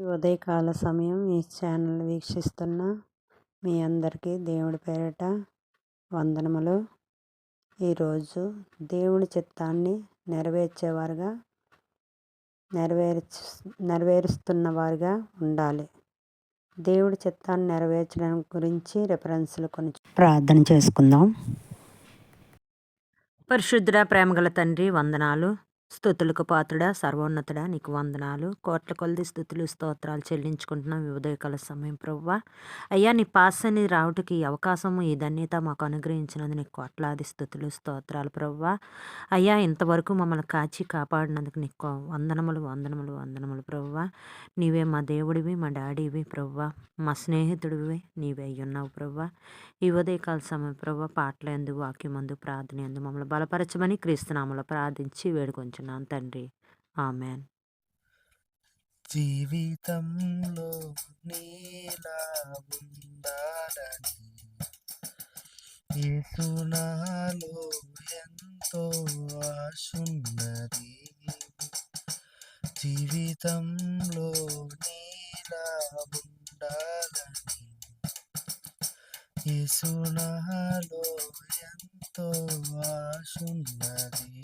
ఉదయకాల సమయం ఈ ఛానల్ వీక్షిస్తున్న మీ అందరికీ దేవుడి పేరిట వందనములు. ఈరోజు దేవుని చిత్తాన్ని నెరవేర్చేవారుగా నెరవేర్చు నెరవేరుస్తున్న వారుగా ఉండాలి. దేవుడి చిత్తాన్ని నెరవేర్చడం గురించి రెఫరెన్స్లు కొన్ని ప్రార్థన చేసుకుందాం. పరిశుద్ధ ప్రేమగల తండ్రి వందనాలు. స్థుతులకు పాత్రుడా సర్వోన్నతుడా నీకు వందనాలు. కోట్ల కొలది స్థుతులు స్తోత్రాలు చెల్లించుకుంటున్నాం ఈ ఉదయకాల సమయం ప్రవ్వా. అయ్యా నీ పాస్ అనేది రావటకి అవకాశము ఈ ధన్యత మాకు అనుగ్రహించినందు నీకు కోట్లాది స్థుతులు స్తోత్రాలు ప్రవ్వా. అయ్యా ఇంతవరకు మమ్మల్ని కాచి కాపాడినందుకు నీకు వందనములు వందనములు వందనములు ప్రవ్వా. నీవే మా దేవుడివి మా డాడీవి ప్రవ్వా. మా స్నేహితుడివి నీవే అయ్యున్నావు ప్రవ్వా. ఈ ఉదయకాల సమయం ప్రవ్వ పాటల ఎందు వాక్యం అందు ప్రార్థన ఎందు మమ్మల్ని బలపరచమని క్రీస్తునామలో ప్రార్థించి వేడుకొంచున్నాను తండ్రి. ఆమెన్. జీవితంలో నీలా ఉండాలని? యేసునాలో ఎంతో ఆశున్నది. జీవితంలో నీలా ఉండాలని? యేసునాలో ఎంతో ఆశున్నది.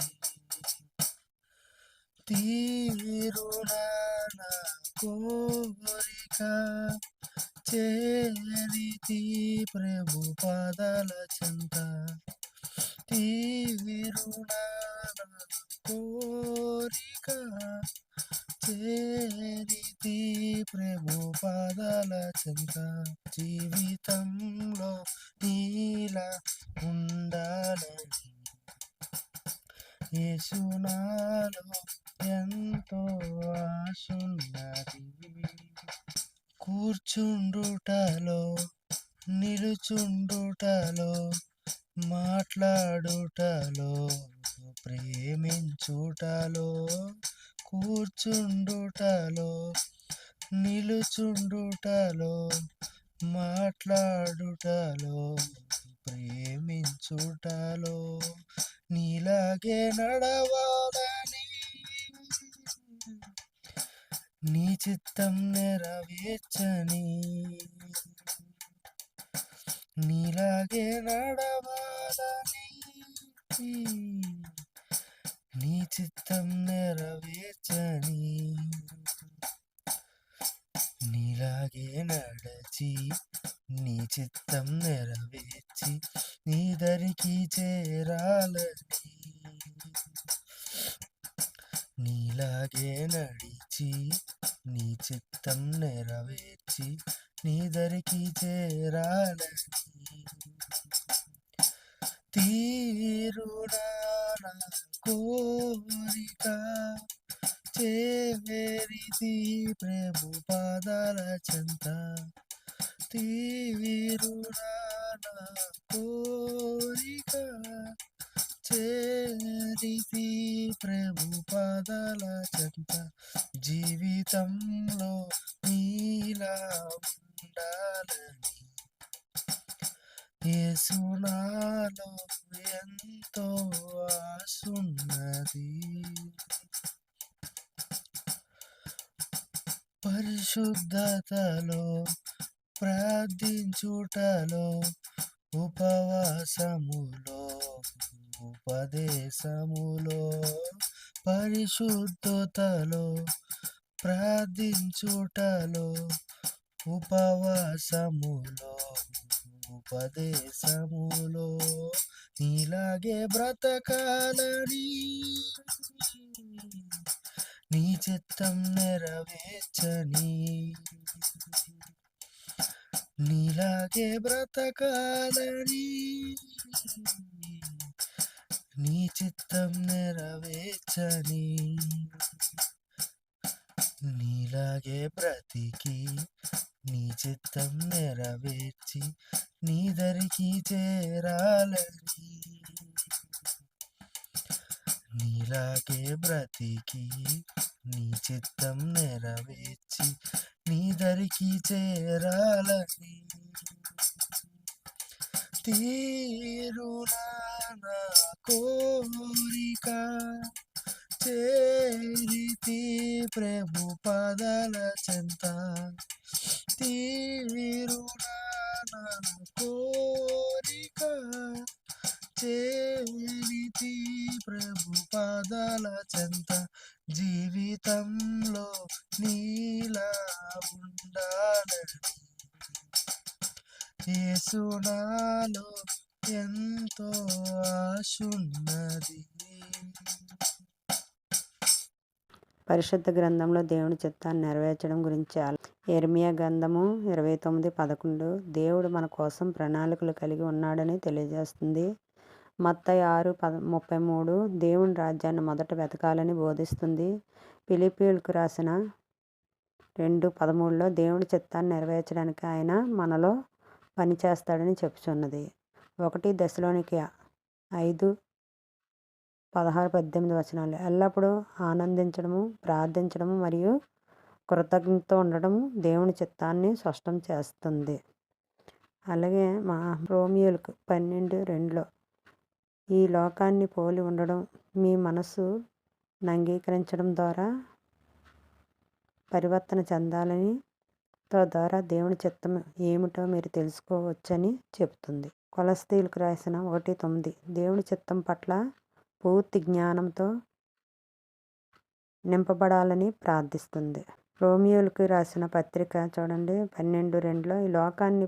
తీరునా కోరిక చేరితి ప్రభు పాదాల చెంత. తీరునా కోరిక చేరితి ప్రభు పాదాల చెంత. జీవితంలో నీలా ఉండాలని యేసునాలో ఎంతో ఆశున్నది కూర్చుండుటలో నిలుచుండుటలో మాట్లాడుటలో ప్రేమించుటలో కూర్చుండుటలో నిలుచుండుటలో మాట్లాడుటలో ప్రేమించుటలో నీలాగే నడవాలని నీ చిత్తం నెరవేర్చని. నీలాగే నడవాలని. నీ చిత్తం నెరవేర్చని. నీలాగే నడచి నీ చిత్తం నెరవేర్చి నీ దరికి చేరాలని. నీలాగే నడి నడిచి నీ చిత్తం నెరవేర్చి నీ దరికి చేరాలని. తీరునా కోరిక చేరిది ప్రభు పాదాల చెంత. తీరునా కోరిక చేరితి ప్రభు పదల చెంత జీవితంలో నీలా ఉండాలని. యేసునాలో ఎంతో ఆసున్నది పరిశుద్ధతలో ప్రార్థించుటలో ఉపవాసములో ఉపదేశములో పరిశుద్ధతలో ప్రార్థించుటలో ఉపవాసములో ఉపదేశములో నీలాగే బ్రతకాలని. నీ చిత్తం నెరవేర్చని. నీలాగే బ్రతకాలని. నీ చిత్తం నెరవేర్చని. నీలాగే బ్రతికి నీ చిత్తం నెరవేర్చి నీ దరికి చేరాలని. నీలాగే బ్రతికి నీ చిత్తం నెరవేర్చి నీ దరికి చేరాలని. తీరునా నా కోరిక చేరితి ప్రభు పదల చెంత తీరునా నా కోరిక చేరితి ప్రభు పదల చెంత జీవితంలో నీలా ఉండాలని యేసునాలో ఎంతో ఆశున్నది. పరిశుద్ధ గ్రంథంలో దేవుని చిత్తాన్ని నెరవేర్చడం గురించి ఎర్మియా గ్రంథము ఇరవై తొమ్మిది పదకొండు. దేవుడు మన కోసం ప్రణాళికలు కలిగి ఉన్నాడని తెలియజేస్తుంది. మత్తయి ఆరు పద ముప్పై మూడు. దేవుని రాజ్యాన్ని మొదట వెతకాలని బోధిస్తుంది. పిలిపిలకు రాసిన రెండు పదమూడులో దేవుని చిత్తాన్ని నెరవేర్చడానికి ఆయన మనలో పనిచేస్తాడని చెప్పుచున్నది. ఒకటి దశలోనికి ఐదు పదహారు పద్దెనిమిది వచనాలు. ఎల్లప్పుడూ ఆనందించడము ప్రార్థించడము మరియు కృతజ్ఞతతో ఉండడము దేవుని చిత్తాన్ని స్పష్టం చేస్తుంది. అలాగే మా రోమియోలకు పన్నెండు రెండులో ఈ లోకాన్ని పోలి ఉండడం మీ మనసు అంగీకరించడం ద్వారా పరివర్తన చెందాలని ద్వారా దేవుని చిత్తం ఏమిటో మీరు తెలుసుకోవచ్చని చెబుతుంది కొలస్తీలకు రాసిన ఒకటి తొమ్మిది. దేవుని చిత్తం పట్ల పూర్తి జ్ఞానంతో నింపబడాలని ప్రార్థిస్తుంది. రోమియోలకు రాసిన పత్రిక చూడండి పన్నెండు రెండులో ఈ లోకాన్ని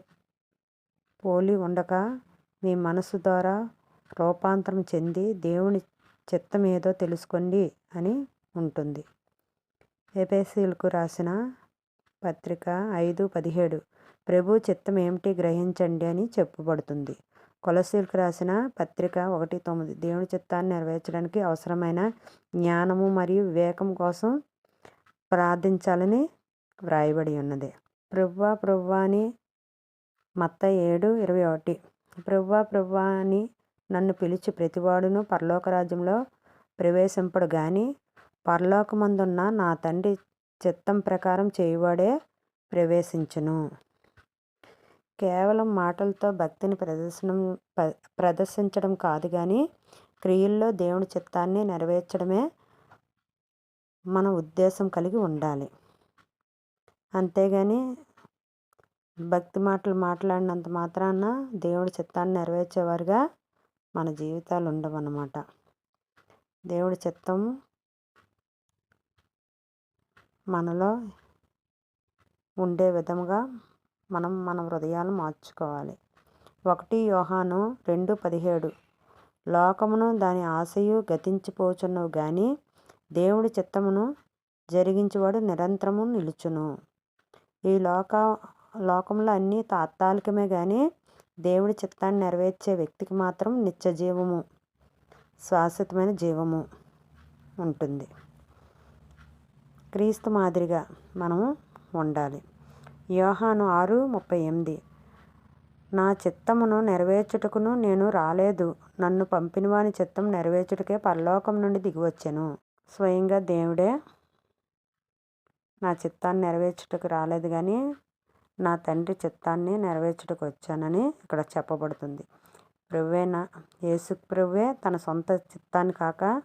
పోలి ఉండక మీ మనసు ద్వారా రూపాంతరం చెంది దేవుని చిత్తం ఏదో తెలుసుకోండి అని ఉంటుంది. ఏపీసీలకు రాసిన పత్రిక ఐదు పదిహేడు ప్రభు చిత్తం ఏమిటి గ్రహించండి అని చెప్పబడుతుంది. కొలసీలకు రాసిన పత్రిక ఒకటి తొమ్మిది. దేవుని చిత్తాన్ని నెరవేర్చడానికి అవసరమైన జ్ఞానము మరియు వివేకం కోసం ప్రార్థించాలని వ్రాయబడి ఉన్నది. ప్రభువ ప్రభువా అని మత్త ఏడు ఇరవై ఒకటి. ప్రభువ ప్రభువా అని నన్ను పిలిచి ప్రతివాడును పరలోక రాజ్యంలో ప్రవేశింపడు గాని పరలోకమందున్న నా తండ్రి చిత్తం ప్రకారం చేయువాడే ప్రవేశించును. కేవలం మాటలతో భక్తిని ప్రదర్శనం ప్రదర్శించడం కాదు కానీ క్రియల్లో దేవుని చిత్తాన్ని నెరవేర్చడమే మన ఉద్దేశం కలిగి ఉండాలి. అంతేగాని భక్తి మాటలు మాట్లాడినంత మాత్రాన దేవుడి చిత్తాన్ని నెరవేర్చేవారుగా మన జీవితాలు ఉండవన్నమాట. దేవుడి చిత్తం మనలో ఉండే విధముగా మనం మన హృదయాలు మార్చుకోవాలి. ఒకటి యోహాను రెండు పదిహేడు. లోకమును దాని ఆశయు గతించిపోచున్నవు కానీ దేవుడి చిత్తమును జరిగించేవాడు నిరంతరము నిలుచును. ఈ లోక లోకంలో అన్నీ తాత్కాలికమే కానీ దేవుడి చిత్తాన్ని నెరవేర్చే వ్యక్తికి మాత్రం నిత్య జీవము శాశ్వతమైన జీవము ఉంటుంది. క్రీస్తు మాదిరిగా మనము ఉండాలి. యోహాను ఆరు ముప్పై ఎనిమిది. నా చిత్తమును నెరవేర్చుటకును నేను రాలేదు. నన్ను పంపినవాని చిత్తం నెరవేర్చుటకే పరలోకం నుండి దిగివచ్చాను. స్వయంగా దేవుడే నా చిత్తాన్ని నెరవేర్చుటకు రాలేదు కానీ నా తండ్రి చిత్తాన్ని నెరవేర్చుటకు వచ్చానని ఇక్కడ చెప్పబడుతుంది. ప్రభువేనా యేసు ప్రభువే తన సొంత చిత్తాన్ని కాక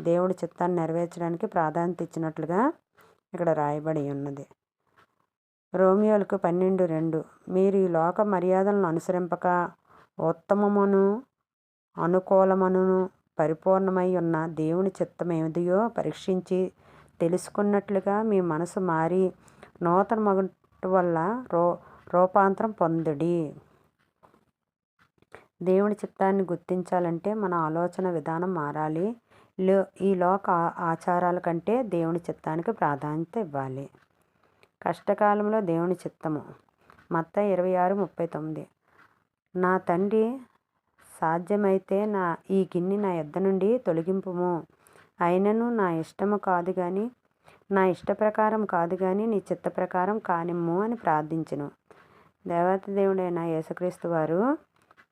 దేవుడి చిత్తాన్ని నెరవేర్చడానికి ప్రాధాన్యత ఇచ్చినట్లుగా ఇక్కడ రాయబడి ఉన్నది. రోమియోలకు పన్నెండు రెండు. మీరు ఈ లోక మర్యాదలను అనుసరింపక ఉత్తమమును అనుకూలమును పరిపూర్ణమై ఉన్న దేవుని చిత్తం పరీక్షించి తెలుసుకున్నట్లుగా మీ మనసు మారి నూతన మగటు వల్ల రూ రూపాంతరం పొందుడి. దేవుని చిత్తాన్ని గుర్తించాలంటే మన ఆలోచన విధానం మారాలి. లో ఈ లోక ఆచారాల కంటే దేవుని చిత్తానికి ప్రాధాన్యత ఇవ్వాలి. కష్టకాలంలో దేవుని చిత్తము. మత్త ఇరవై ఆరు ముప్పై తొమ్మిది. నా తండ్రి సాధ్యమైతే నా ఈ గిన్నె నా యొద్ద నుండి తొలగింపుము. అయినను నా ఇష్టము కాదు కానీ నా ఇష్ట ప్రకారం కాదు కానీ నీ చిత్త ప్రకారం కానిమ్ము అని ప్రార్థించను. దేవత దేవుడైన యేసుక్రీస్తు వారు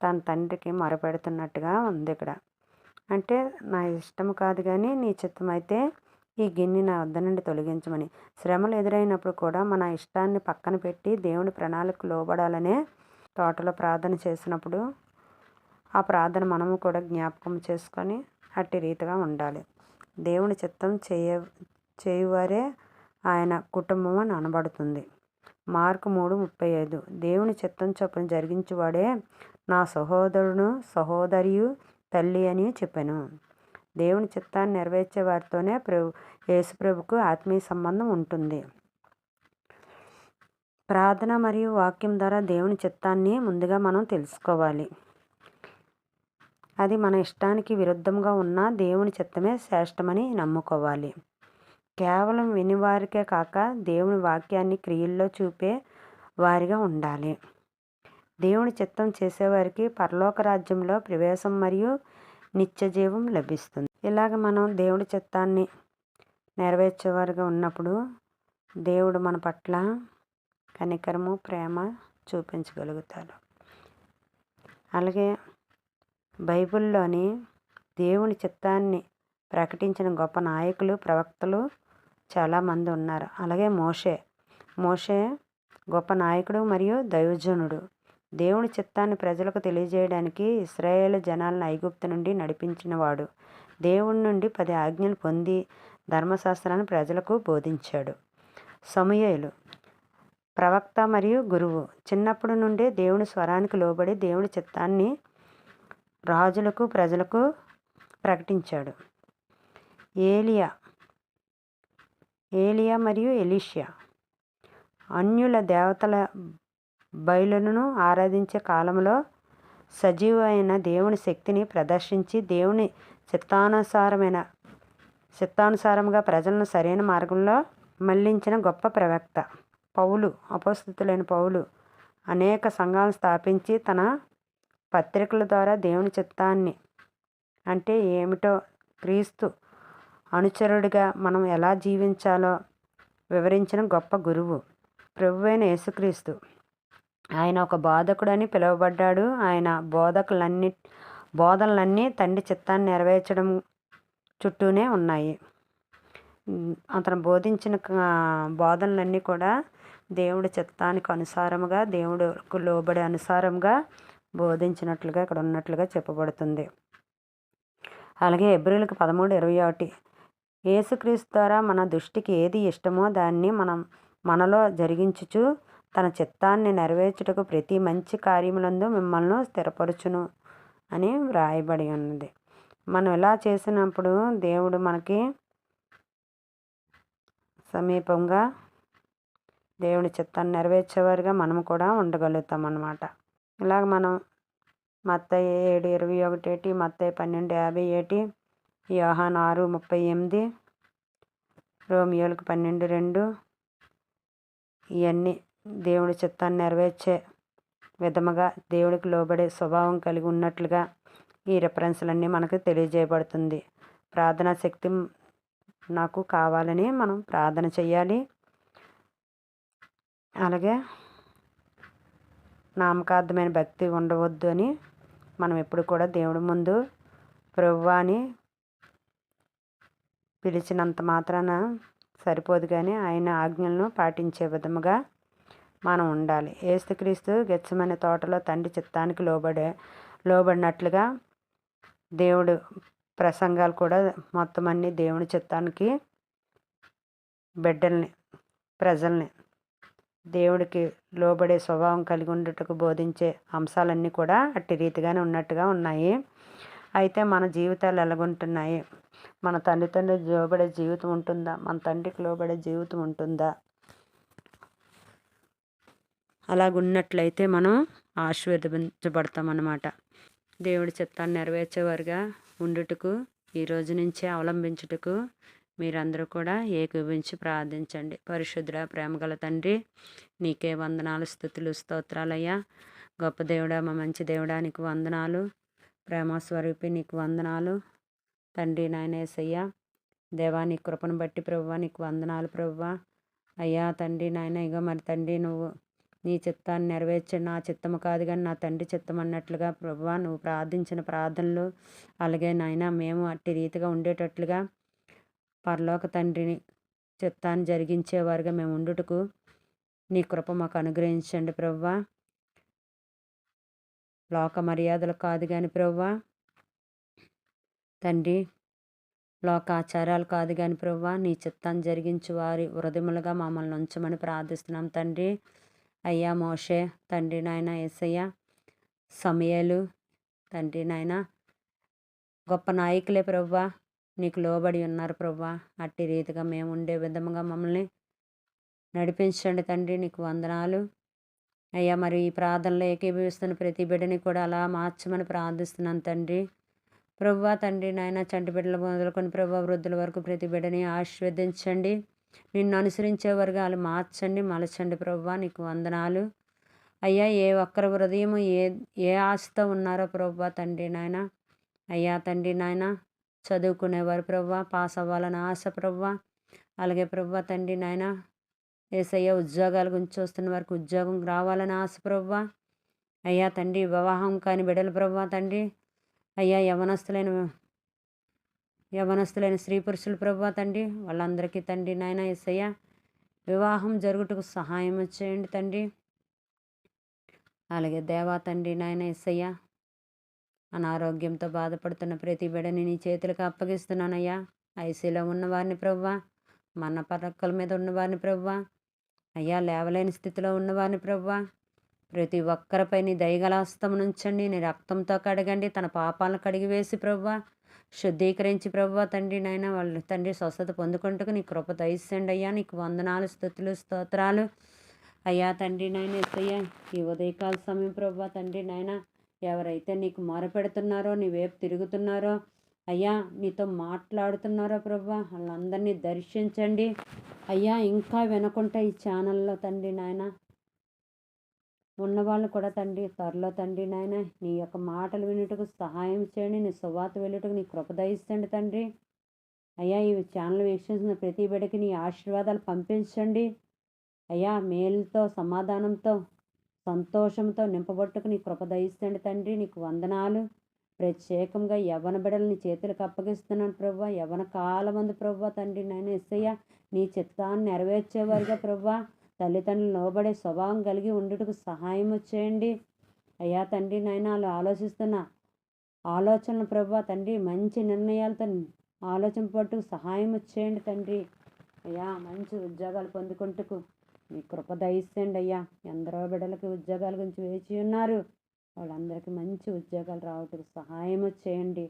తన తండ్రికి మొరపెడుతున్నట్టుగా ఉంది ఇక్కడ. అంటే నా ఇష్టం కాదు కానీ నీ చిత్తం అయితే ఈ గిన్నె నా వద్ద నుండి తొలగించమని. శ్రమలు ఎదురైనప్పుడు కూడా మన ఇష్టాన్ని పక్కన పెట్టి దేవుని ప్రణాళిక లోబడాలనే తోటలో ప్రార్థన చేసినప్పుడు ఆ ప్రార్థన మనము కూడా జ్ఞాపకం చేసుకొని అట్టి రీతిగా ఉండాలి. దేవుని చిత్తం చేయ చేయువారే ఆయన కుటుంబం అని అనబడుతుంది. మార్కు మూడు ముప్పై ఐదు. దేవుని చిత్తం చొప్పున జరిగించువాడే నా సహోదరును సహోదరియు తల్లి అని చెప్పాను. దేవుని చిత్తాన్ని నెరవేర్చే వారితోనే ప్రభు యేసుప్రభుకు ఆత్మీయ సంబంధం ఉంటుంది. ప్రార్థన మరియు వాక్యం ద్వారా దేవుని చిత్తాన్ని ముందుగా మనం తెలుసుకోవాలి. అది మన ఇష్టానికి విరుద్ధంగా ఉన్న దేవుని చిత్తమే శ్రేష్టమని నమ్ముకోవాలి. కేవలం వినివారికే కాక దేవుని వాక్యాన్ని క్రియల్లో చూపే వారిగా ఉండాలి. దేవుని చిత్తం చేసేవారికి పరలోక రాజ్యంలో ప్రవేశం మరియు నిత్యజీవం లభిస్తుంది. ఇలాగ మనం దేవుడి చిత్తాన్ని నెరవేర్చేవారుగా ఉన్నప్పుడు దేవుడు మన పట్ల కనికరము ప్రేమ చూపించగలుగుతాడు. అలాగే బైబిల్లోని దేవుని చిత్తాన్ని ప్రకటించిన గొప్ప నాయకులు ప్రవక్తలు చాలామంది ఉన్నారు. అలాగే మోషే. మోషే గొప్ప నాయకుడు మరియు దైవజనుడు. దేవుని చిత్తాన్ని ప్రజలకు తెలియజేయడానికి ఇస్రాయేల్ జనాలను ఐగుప్తు నుండి నడిపించినవాడు. దేవుడి నుండి పది ఆజ్ఞలు పొంది ధర్మశాస్త్రాన్ని ప్రజలకు బోధించాడు. సమయలు ప్రవక్త మరియు గురువు. చిన్నప్పటి నుండే దేవుని స్వరానికి లోబడి దేవుని చిత్తాన్ని రాజులకు ప్రజలకు ప్రకటించాడు. ఏలియా ఏలియా మరియు ఎలీషియా అన్యుల దేవతల బయలును ఆరాధించే కాలంలో సజీవమైన దేవుని శక్తిని ప్రదర్శించి దేవుని చిత్తానుసారమైన చిత్తానుసారంగా ప్రజలను సరైన మార్గంలో మళ్ళించిన గొప్ప ప్రవక్త పౌలు అపస్థితులైన పౌలు. అనేక సంఘాలను స్థాపించి తన పత్రికల ద్వారా దేవుని చిత్తాన్ని అంటే ఏమిటో క్రీస్తు అనుచరుడిగా మనం ఎలా జీవించాలో వివరించిన గొప్ప గురువు ప్రభువైన యేసుక్రీస్తు. ఆయన ఒక బోధకుడని పిలువబడ్డాడు. ఆయన బోధకులన్నీ బోధనలన్నీ తండ్రి చిత్తాన్ని నెరవేర్చడం చుట్టూనే ఉన్నాయి. అతను బోధించిన బోధనలన్నీ కూడా దేవుడి చిత్తానికి అనుసారముగా దేవుడుకు లోబడే అనుసారంగా బోధించినట్లుగా ఇక్కడ ఉన్నట్లుగా చెప్పబడుతుంది. అలాగే ఎబ్రిల్కి పదమూడు ఇరవై ఒకటి. యేసుక్రీస్తు ద్వారా మన దృష్టికి ఏది ఇష్టమో దాన్ని మనం మనలో జరిగించుచు తన చిత్తాన్ని నెరవేర్చుటకు ప్రతి మంచి కార్యములందు మిమ్మల్ని స్థిరపరచును అని వ్రాయబడి ఉన్నది. మనం ఇలా చేసినప్పుడు దేవుడు మనకి సమీపంగా దేవుడి చిత్తాన్ని నెరవేర్చేవారుగా మనం కూడా ఉండగలుగుతాం అన్నమాట ఇలాగ మనం మత్తయి ఏడు ఇరవై ఒకటి ఏటి మత్తయి పన్నెండు యాభై ఏటి యోహాన్ ఆరు ముప్పై ఎనిమిది రోమియోలకు పన్నెండు రెండు ఇవన్నీ దేవుడి చిత్తాన్ని నెరవేర్చే విధముగా దేవుడికి లోబడే స్వభావం కలిగి ఉన్నట్లుగా ఈ రిఫరెన్స్లన్నీ మనకు తెలియజేయబడుతుంది. ప్రార్థనా శక్తి నాకు కావాలని మనం ప్రార్థన చేయాలి అలాగే నామకార్థమైన భక్తి ఉండవద్దు అని మనం ఎప్పుడు కూడా దేవుడి ముందు ప్రభువాని పిలిచినంత మాత్రాన సరిపోదు కానీ ఆయన ఆజ్ఞలను పాటించే విధముగా మనం ఉండాలి. ఏసుక్రీస్తు గెచ్చమనే తోటలో తండ్రి చిత్తానికి లోబడే లోబడినట్లుగా దేవుడు ప్రసంగాలు కూడా మొత్తం అన్ని దేవుని చిత్తానికి బిడ్డల్ని ప్రజల్ని దేవుడికి లోబడే స్వభావం కలిగి ఉండటకు బోధించే అంశాలన్నీ కూడా అట్టి రీతిగానే ఉన్నట్టుగా ఉన్నాయి. అయితే మన జీవితాలు ఎలాగుంటున్నాయి? మన తల్లిదండ్రులు లోబడే జీవితం ఉంటుందా? మన తండ్రికి లోబడే జీవితం ఉంటుందా? అలాగున్నట్లయితే మనం ఆశీర్వదించబడతాం అన్నమాట దేవుడి చిత్తాన్ని నెరవేర్చేవారుగా ఉండుటకు ఈ రోజు నుంచే అవలంబించుటకు మీరందరూ కూడా ఏకీభించి ప్రార్థించండి. పరిశుద్ధుడ ప్రేమగల తండ్రి నీకే వందనాలు స్థుతులు స్తోత్రాలయ్యా. గొప్ప దేవుడా మా మంచి దేవుడా నీకు వందనాలు. ప్రేమ స్వరూపి నీకు వందనాలు. తండ్రి నాయనేసయ్యా దేవా నీ కృపను బట్టి ప్రభువా నీకు వందనాలు ప్రభువా. అయ్యా తండ్రి నాయన ఇగో మరి తండ్రి నువ్వు నీ చిత్తాన్ని నెరవేర్చండి నా చిత్తము కాదు కానీ నా తండ్రి చిత్తం అన్నట్లుగా ప్రభువా నువ్వు ప్రార్థించిన ప్రార్థనలు అలాగే నాయన మేము అట్టి రీతిగా ఉండేటట్లుగా పరలోక తండ్రిని చిత్తాన్ని జరిగించేవారుగా మేము ఉండుటకు నీ కృప మాకు అనుగ్రహించండి ప్రవ్వా లోక మర్యాదలు కాదు కానీ ప్రవ్వా తండ్రి లోకాచారాలు కాదు కానీ ప్రవ్వా నీ చిత్తాన్ని జరిగించు వారి హృదయములుగా మమ్మల్ని ఉంచమని ప్రార్థిస్తున్నాం తండ్రి. అయ్యా మోషే తండ్రి నాయన ఏసయ్య సమయలు తండ్రి నాయన గొప్ప నాయకులే ప్రభా నీకు లోబడి ఉన్నారు ప్రభా అట్టి రీతిగా మేము ఉండే విధముగా మమ్మల్ని నడిపించండి తండ్రి నీకు వందనాలు. అయ్యా మరి ఈ ప్రార్థనలో ఏకీభవిస్తున్న ప్రతి బిడ్డని కూడా అలా మార్చమని ప్రార్థిస్తున్నాను తండ్రి. ప్రవ్వా తండ్రి నాయన చంటి బిడ్డలు మొదలుకొని ప్రభు వృద్ధుల వరకు ప్రతి బిడ్డని ఆశీర్వదించండి. నిన్ను అనుసరించే వర్గాలు మార్చండి మలచండి ప్రభువా నీకు వందనాలు. అయ్యా ఏ ఒక్కరి హృదయం ఏ ఏ ఆశతో ఉన్నారో ప్రభువా తండ్రి నాయన. అయ్యా తండ్రి నాయన చదువుకునేవారు ప్రభువా పాస్ అవ్వాలని ఆశ ప్రభువా అలాగే ప్రభువా తండ్రి నాయన ఏసయ్య ఉద్యోగాల గురించి చూస్తున్న వారికి ఉద్యోగం రావాలని ఆశ ప్రభువా అయ్యా తండ్రి వివాహం కాని బిడల ప్రభువా తండ్రి. అయ్యా యవనస్తులైన యవనస్తులైన స్త్రీ పురుషులు ప్రభు తండ్రి వాళ్ళందరికీ తండ్రి నాయన ఎస్సయ్య వివాహం జరుగుటకు సహాయం చేయండి తండ్రి. అలాగే దేవా తండ్రి నాయన ఎస్సయ్య అనారోగ్యంతో బాధపడుతున్న ప్రతి బిడని నీ చేతులకు అప్పగిస్తున్నానయ్యా. ఐసీలో ఉన్నవారిని ప్రవ్వా మన పరక్కల మీద ఉన్నవారిని ప్రవ్వా అయ్యా లేవలేని స్థితిలో ఉన్నవారిని ప్రవ్వా ప్రతి ఒక్కరిపై నీ దయగల హస్తం నుంచండి నీ రక్తంతో కడగండి తన పాపాలను కడిగివేసి ప్రవ్వా శుద్ధీకరించి ప్రభు తండ్రి నాయన వాళ్ళు తండ్రి స్వస్థత పొందుకుంటూ నీ కృప దయచండి అయ్యా. నీకు వందనాలు స్థుతులు స్తోత్రాలు. అయ్యా తండ్రి నాయన ఎత్తయ్యా ఈ ఉదయకాల సమయం ప్రభు తండ్రి నాయన ఎవరైతే నీకు మొరపెడుతున్నారో నీ వైపు తిరుగుతున్నారో అయ్యా నీతో మాట్లాడుతున్నారో ప్రభు వాళ్ళందరినీ దర్శించండి. అయ్యా ఇంకా వినకుంటే ఈ ఛానల్లో తండ్రి నాయన ఉన్నవాళ్ళు కూడా తండ్రి త్వరలో తండ్రి నాయన నీ యొక్క మాటలు వినుటకు సహాయం చేయండి నీ సువాత వెళ్ళుటకు నీ కృపదయిస్తండి తండ్రి. అయ్యా ఈ ఛానల్ వీక్షించిన ప్రతి బిడ్డకి నీ ఆశీర్వాదాలు పంపించండి. అయ్యా మేలుతో సమాధానంతో సంతోషంతో నింపబట్టుకు నీ కృపదయిస్తండి తండ్రి. నీకు వందనాలు. ప్రత్యేకంగా యవన బిడల్ని చేతులకు అప్పగిస్తున్నాను ప్రభు యవన కాలమందు ప్రభు తండ్రి నాయన ఎస్సయ్య నీ చిత్తాన్ని నెరవేర్చేవారుగా ప్రభు తల్లిదండ్రులు లోబడే స్వభావం కలిగి ఉండుటకు సహాయం చేయండి అయ్యా తండ్రి నాయన వాళ్ళు ఆలోచిస్తున్న ఆలోచనలు ప్రభు తండ్రి మంచి నిర్ణయాలతో ఆలోచన పట్టుకు సహాయం చేయండి తండ్రి. అయ్యా మంచి ఉద్యోగాలు పొందుకుంటుకు మీ కృప దయిస్తండి అయ్యా. ఎందరో బిడ్డలకి ఉద్యోగాల గురించి వేచి ఉన్నారు. వాళ్ళందరికీ మంచి ఉద్యోగాలు రావటకు సహాయం చేయండి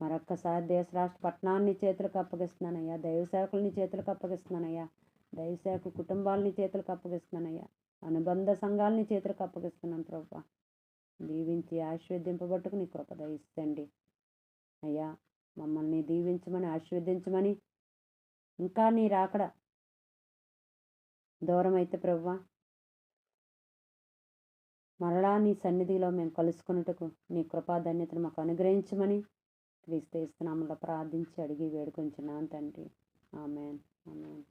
మరొక్కసారి దేశ రాష్ట్ర పట్టణాన్ని చేతులకు అప్పగిస్తున్నానయ్యా. దైవ సేవకులని చేతులకు అప్పగిస్తున్నానయ్యా. దయశాఖ కుటుంబాలని చేతులకు అప్పగిస్తున్నానయ్యా. అనుబంధ సంఘాలని చేతులకు అప్పగిస్తున్నాను ప్రభా. దీవించి ఆశీర్వదింపబట్టుకు నీ కృప దయిస్తండి అయ్యా మమ్మల్ని దీవించమని ఆశీర్వదించమని ఇంకా నీ రాకడ దూరం అయితే ప్రవ్వా మరలా నీ సన్నిధిలో మేము కలుసుకున్నట్టుకు నీ కృపా ధన్యతను మాకు అనుగ్రహించమని క్రీస్తు ఇస్తున్నాములో ప్రార్థించి అడిగి వేడుకొంచున్నాను తండ్రి. ఆమెన్. ఆమెన్.